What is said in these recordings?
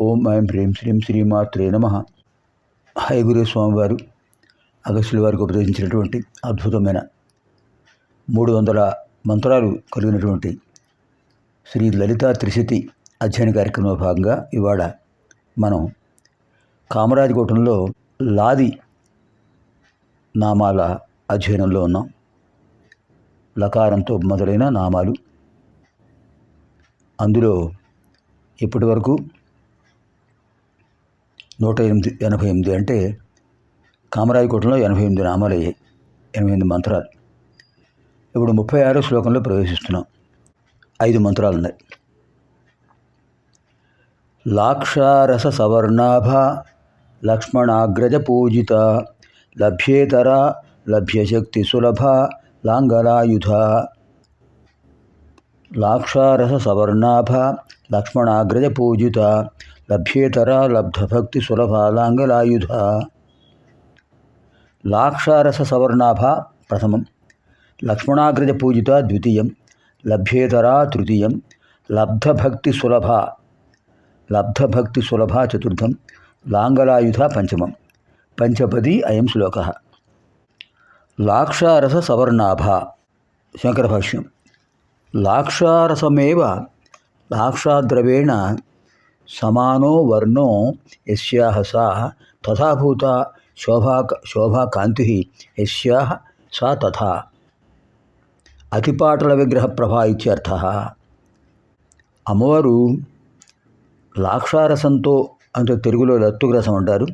ఓం ఐం ప్రేమ్ శ్రీం శ్రీమాత్రే నమ. హయగురు స్వామివారు అగస్టుల వారికి ఉపదేశించినటువంటి అద్భుతమైన మూడు వందల మంత్రాలు కలిగినటువంటి శ్రీ లలితా త్రిశతి అధ్యయన కార్యక్రమంలో భాగంగా ఇవాళ మనం కామరాజకోటంలో లాది నామాల అధ్యయనంలో ఉన్నాం. లకారంతో మొదలైన నామాలు. అందులో ఇప్పటి వరకు నూట ఎనిమిది ఎనభై ఎనిమిది అంటే కామరాజకోటంలో ఎనభై ఎనిమిది నామాలు అయ్యాయి ఎనభై ఎనిమిది మంత్రాలు. ఇప్పుడు ముప్పై ఆరో శ్లోకంలో ప్రవేశిస్తున్నాం. ఐదు మంత్రాలు ఉన్నాయి లాక్షారస సవర్ణాభ లక్ష్మణాగ్రజ పూజిత లభ్యేతర లభ్యశక్తి సులభ లాంగలాయుధ లాక్షారస సవర్ణాభ లక్ష్మణాగ్రజ పూజిత లభ్యేతర లబ్ధభక్తి సులభ లాంగలాయుధ లాక్షారస సవర్ణాభ ప్రథమం లక్ష్మణాగ్రజ పూజిత ద్వితీయం లభ్యేతరా తృతీయం లబ్ధభక్తి సులభ లబ్ధభక్తి సులభ చతుర్థం లాంగలాయుధ పంచమం పంచపది అయం శ్లోక లాక్షారస సవర్ణాభ శంకరభాష్యం లాక్షారసమేవ లాక్షాద్రవేణ సమానో వర్ణో యస్యాహ సా తథాభూత శోభా శోభాకాంతి యస్యాహ సా తథా. అతిపాటల విగ్రహ ప్రభా ఇత్యర్థ. అమ్మవారు లాక్షారసంతో అంటే తెలుగులో లత్తుకు రసం అంటారు.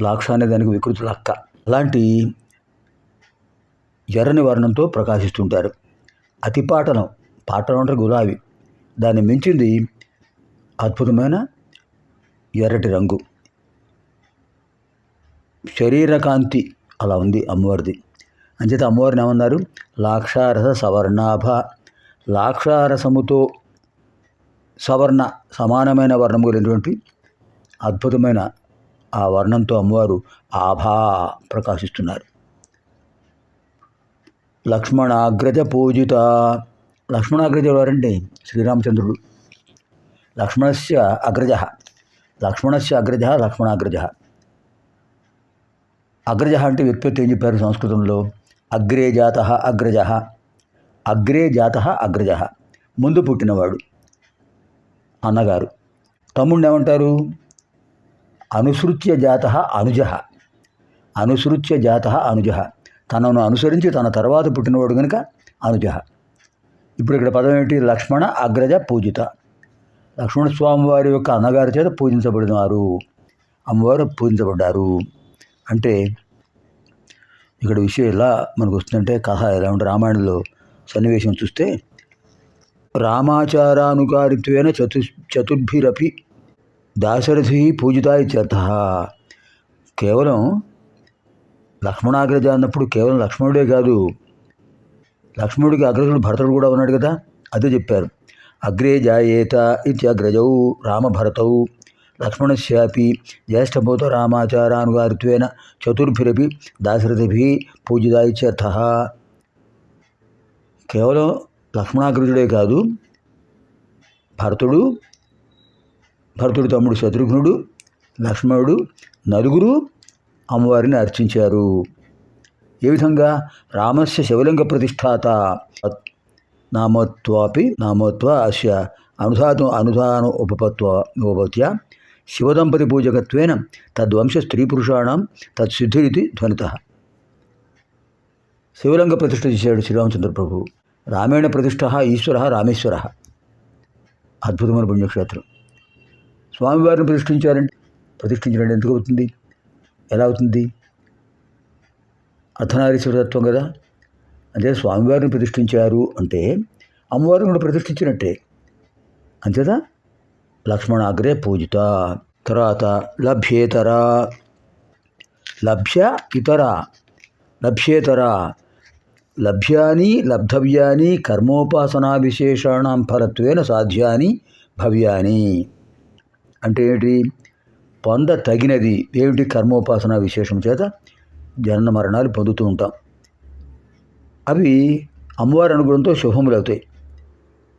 లాక్ష అనే దానికి వికృతి లక్క. అలాంటి ఎర్రని వర్ణంతో ప్రకాశిస్తుంటారు. అతిపాటలం పాటలం అంటే గులాబీ. దాన్ని మించింది అద్భుతమైన ఎర్రటి రంగు. శరీరకాంతి అలా ఉంది అమ్మవారిది. అంచేత అమ్మవారిని ఏమన్నారు? లాక్షారస సవర్ణాభ. లాక్షారసముతో సవర్ణ సమానమైన వర్ణము కలిగినటువంటి అద్భుతమైన ఆ వర్ణంతో అమ్మవారు ఆభా ప్రకాశిస్తున్నారు. లక్ష్మణాగ్రజ పూజిత. లక్ష్మణాగ్రజ వారండి శ్రీరామచంద్రుడు. లక్ష్మణస్య అగ్రజ. లక్ష్మణస్య అగ్రజ లక్ష్మణాగ్రజ. అగ్రజ అంటే వ్యుత్పత్తి ఏం చెప్పారు సంస్కృతంలో? అగ్రే జాత అగ్రజ. అగ్రే జాత అగ్రజ. ముందు పుట్టినవాడు అన్నగారు. తమ్ముడిని ఏమంటారు? అనుసృత్య జాత అనుజ. అనుసృత్య జాత అనుజ. తనను అనుసరించి తన తర్వాత పుట్టినవాడు కనుక అనుజ. ఇప్పుడు ఇక్కడ పదం ఏమిటి లక్ష్మణ అగ్రజ పూజిత. లక్ష్మణ స్వామి వారి యొక్క అన్నగారి చేత పూజించబడినారు. అమ్మవారు పూజించబడ్డారు. అంటే ఇక్కడ విషయం ఎలా మనకు వస్తుందంటే కథ ఎలా ఉంటే రామాయణంలో సన్నివేశం చూస్తే రామాచారానుకారిత్వేన చతు చతుర్భిరపి దాశరథి పూజిత ఇత్యర్థ కేవలం లక్ష్మణాగ్రజ అన్నప్పుడు కేవలం లక్ష్మణుడే కాదు లక్ష్మణుడికి అగ్రజుడు భరతుడు కూడా ఉన్నాడు కదా అదే చెప్పారు. అగ్రే జాయేత ఇత్యగ్రజౌ రామభరతౌ లక్ష్మణస్యాపి జ్యేష్ఠభూత రామాచారానుగారిత్వేన చతుర్భిరపి దాశరథి పూజిత ఇత్యర్థ కేవలం లక్ష్మణాగ్రజుడే కాదు భరతుడు భరతుడి తమ్ముడు శత్రుఘ్నుడు లక్ష్మణుడు నలుగురు అమ్మవారిని అర్చించారు. ఏ విధంగా? రామస్య శివలింగ ప్రతిష్టాత నామత్వాపి నామత్వ అస్య అనుధాతు అనుధాన ఉపపత్వ ఉపపత్య శివదంపతి పూజకత్వేన తద్వంశ స్త్రీ పురుషాణం తత్సిద్ధిరితి ధ్వనిత శివలింగ ప్రతిష్ఠ చేశాడు శ్రీరామచంద్ర ప్రభు రామేణ ప్రతిష్ట ఈశ్వర రామేశ్వర అద్భుతమైన పుణ్యక్షేత్రం స్వామివారిని ప్రతిష్ఠించారంటే ప్రతిష్ఠించడం ఎందుకు అవుతుంది? ఎలా అవుతుంది? అర్ధనారీశ్వరతత్వం కదా? అంటే స్వామివారిని ప్రతిష్ఠించారు అంటే అమ్మవారిని కూడా ప్రతిష్ఠించినట్టే. అంతేదా లక్ష్మణాగ్రే పూజిత తర్వాత లభ్యేతర. లభ్య ఇతర. లభ్యేతర. లభ్యాని లబ్ధవ్యాని కర్మోపాసనా విశేషాణం ఫలత్వేన సాధ్యాని భవ్యాని. అంటే ఏంటి? పొంద తగినది. ఏమిటి కర్మోపాసన విశేషం చేత? జనన మరణాలు పొందుతూ ఉంటాం. అవి అమ్మవారి అనుగ్రహంతో శుభములవుతాయి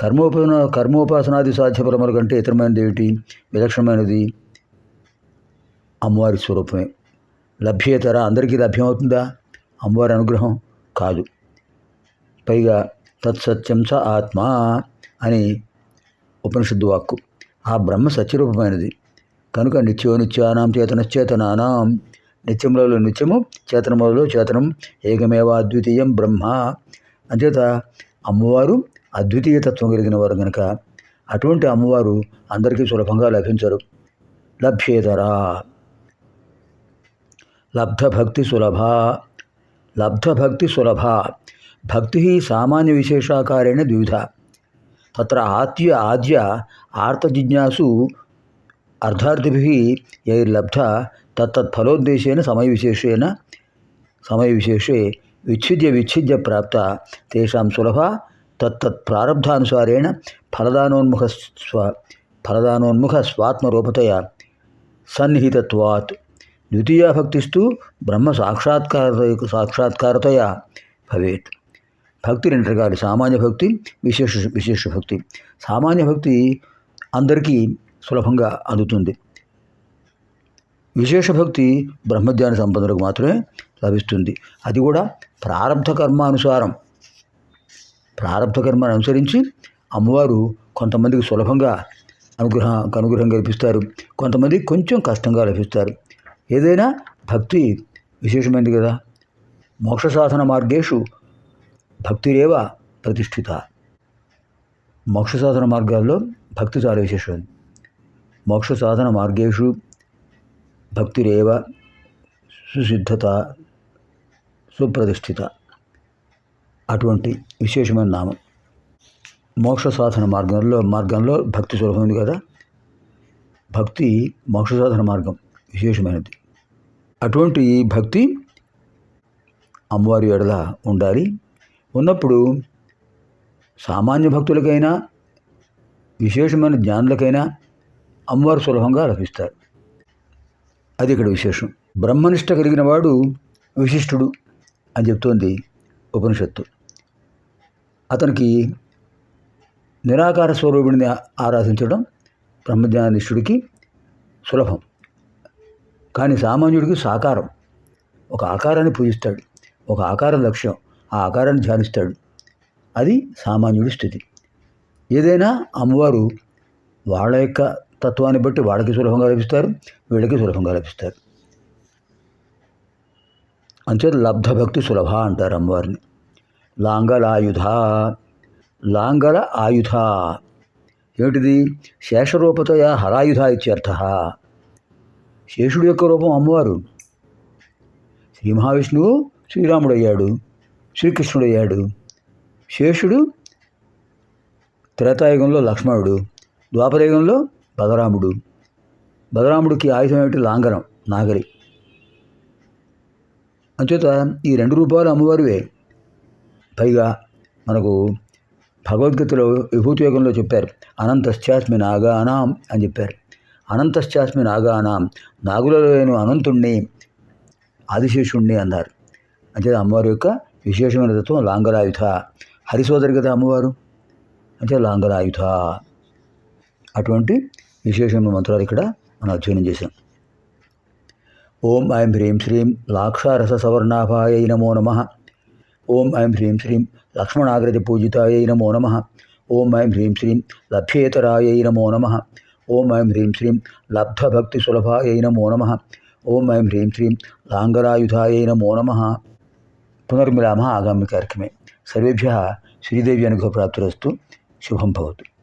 కర్మోపన కర్మోపాసనాది సాధ్యపరముల కంటే ఇతరమైనది ఏమిటి? విలక్షణమైనది అమ్మవారి స్వరూపమే. లభ్యేతర అందరికీ లభ్యమవుతుందా? అమ్మవారి అనుగ్రహం కాదు. పైగా తత్సత్యం స ఆత్మ అని ఉపనిషద్దు వాక్కు. ఆ బ్రహ్మ సత్యరూపమైనది. కనుక నిత్యో నిత్యానాం చేతనశ్చేతనానాం నిత్యములలో నిత్యము చేతనములలో చేతనం ఏకమేవ అద్వితీయం బ్రహ్మ. అంచేత అమ్మవారు అద్వితీయ తత్వం కలిగిన వారు కనుక అటువంటి అమ్మవారు అందరికీ సులభంగా లభించరు. లభ్యేతరా. లబ్ధభక్తి సులభ. లబ్ధభక్తి సులభ. భక్తి సామాన్య విశేషాకారేణ ద్విధ తత్ర ఆద్య ఆద్య ఆర్తజిజ్ఞాసు అర్థార్థిభి యైర్లబ్ధ తత్తత్ఫలోద్దేశేన సమయవిశేషేణ సమయవిశేషే విచ్ఛిద్య విచ్ఛిద్య ప్రాప్త తేషాం సులభ తత్తత్ ప్రారబ్ధానుసారేణ ఫలదానోన్ముఖ స్వ ఫలదానోన్ముఖ స్వాత్మరూపతయ సన్నిహితత్వాత్ ద్వితీయ భక్తిస్తు బ్రహ్మ సాక్షాత్కార సాక్షాత్కారతయా భవేత్. భక్తి రెండు రకాలు సామాన్య భక్తి విశేష విశేష భక్తి. సామాన్య భక్తి అందరికీ సులభంగా అందుతుంది. విశేష భక్తి బ్రహ్మజ్ఞాన సంపదలకు మాత్రమే లభిస్తుంది. అది కూడా ప్రారంభ కర్మానుసారం. ప్రారంభ కర్మను అనుసరించి అమ్మవారు కొంతమందికి సులభంగా అనుగ్రహ అనుగ్రహం కల్పిస్తారు. కొంతమంది కొంచెం కష్టంగా లభిస్తారు. ఏదైనా భక్తి విశేషమైనది కదా. మోక్ష సాధన మార్గేషు భక్తిరేవ ప్రతిష్ఠిత. మోక్ష సాధన మార్గాల్లో భక్తి చాలా విశేషం మోక్ష సాధన మార్గేషు భక్తిరేవ సుసిద్ధత సుప్రతిష్ఠిత. అటువంటి విశేషమైన నామం. మోక్ష సాధన మార్గంలో మార్గంలో భక్తి సులభమైంది కదా? భక్తి మోక్ష సాధన మార్గం విశేషమైనది. అటువంటి భక్తి అమ్మవారి ఎడల ఉండాలి. ఉన్నప్పుడు సామాన్య భక్తులకైనా విశేషమైన జ్ఞానులకైనా అమ్మవారు సులభంగా లభిస్తారు అది ఇక్కడ విశేషం. బ్రహ్మనిష్ట కలిగిన వాడు విశిష్టుడు అని చెప్తోంది ఉపనిషత్తు. అతనికి నిరాకార స్వరూపిణిని ఆరాధించడం బ్రహ్మజ్ఞానిష్ఠుడికి సులభం. కానీ సామాన్యుడికి సాకారం. ఒక ఆకారాన్ని పూజిస్తాడు. ఒక ఆకారం లక్ష్యం. ఆ ఆకారాన్ని ధ్యానిస్తాడు. అది సామాన్యుడి స్థితి. ఏదైనా అమ్మవారు వాళ్ళ యొక్క తత్వాన్ని బట్టి వాళ్ళకి సులభంగా లభిస్తారు వీళ్ళకి సులభంగా లభిస్తారు. అంచేత లబ్ధభక్తి సులభ అంటారు అమ్మవారిని. లాంగలాయుధ లాంగల ఆయుధ. ఏమిటిది? శేషరూపతయ హరాయుధ ఇత్యర్థ శేషుడు యొక్క రూపం అమ్మవారు. శ్రీ మహావిష్ణువు శ్రీరాముడు అయ్యాడు శ్రీకృష్ణుడు అయ్యాడు శేషుడు త్రేతాయుగంలో లక్ష్మణుడు ద్వాపరయుగంలో బలరాముడు బలరాముడికి ఆయుధం ఏమిటి? లాంగరం నాగరి అంచేత ఈ రెండు రూపాలు అమ్మవారివే. పైగా మనకు భగవద్గీతలో విభూతి యోగంలో చెప్పారు అనంతశ్చాస్మి నాగానాం అని చెప్పారు. అనంతశ్చాస్మి నాగానాం నాగులలో నేను అనంతుణ్ణి ఆదిశేషుణ్ణి అన్నారు. అంటే అమ్మవారి యొక్క విశేషమైన తత్వం లాంగరాయుధ. హరిసోదరి కదా అమ్మవారు? అంటే లాంగరాయుధ. అటువంటి విశేషమైన మంత్రాలు ఇక్కడ మనం అధ్యయనం చేశాం. ఓం ఐం హ్రీం శ్రీం లాక్షారస సవర్ణాభాయ నమో నమ. ఓం ఐం హ్రీం శ్రీం లక్ష్మణాగ్రజ పూజితాయ నమో నమ. ఓం ఐం హ్రీం శ్రీం లభ్యేతరాయ నమో నమ. ఓం ఐం హ్రీం శ్రీం లబ్ధభక్తి సులభాయ నమో నమ. ఓం ఐం హ్రీం శ్రీం లాంగరాయుధాయ నమో నమ. పునర్మిలామ ఆగామి కార్యక్రమే. సర్వేభ్య శ్రీదేవి అనుగ్రహప్రాప్తిరస్తు శుభం భవతు.